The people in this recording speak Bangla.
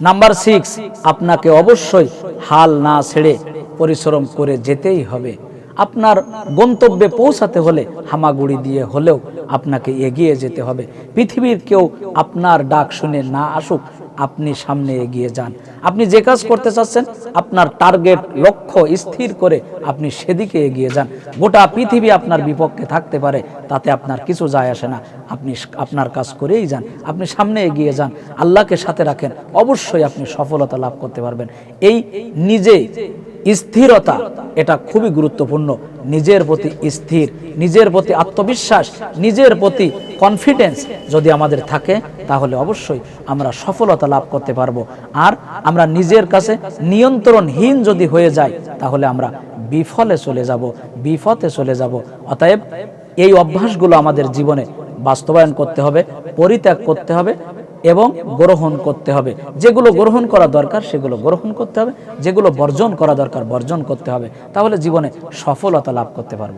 নাম্বার সিক্স আপনাকে অবশ্যই হাল না ছেড়ে পরিশ্রম করে যেতেই হবে। আপনার গন্তব্যে পৌঁছাতে হলে হামাগুড়ি দিয়ে হলেও আপনাকে এগিয়ে যেতে হবে। পৃথিবীর কেউ আপনার ডাক শুনে না আসুক আপনি সামনে এগিয়ে যান। আপনি যে কাজ করতে চাচ্ছেন, আপনার টার্গেট লক্ষ্য স্থির করে আপনি সেদিকে এগিয়ে যান। গোটা পৃথিবী আপনার বিপক্ষে থাকতে পারে, তাতে আপনার কিছু যায় আসে না। আপনি আপনার কাজ করেই যান। আপনি সামনে এগিয়ে যান। আল্লাহকে সাথে রাখেন। অবশ্যই আপনি সফলতা লাভ করতে পারবেন। এই নিজে স্থিরতা, এটা খুবই গুরুত্বপূর্ণ। নিজের প্রতি স্থির, নিজের প্রতি আত্মবিশ্বাস, নিজের প্রতি কনফিডেন্স যদি আমাদের থাকে, তাহলে অবশ্যই আমরা সফলতা লাভ করতে পারব। আর আমরা নিজের কাছে নিয়ন্ত্রণহীন যদি হয়ে যাই, তাহলে আমরা বিফলে চলে যাব বিফতে চলে যাব। অতএব এই অভ্যাসগুলো আমাদের জীবনে বাস্তবায়ন করতে হবে, পরিত্যাগ করতে হবে এবং গ্রহণ করতে হবে। যেগুলো গ্রহণ করা দরকার, সেগুলো গ্রহণ করতে হবে। যেগুলো বর্জন করা দরকার, বর্জন করতে হবে। তাহলে জীবনে সফলতা লাভ করতে পারব।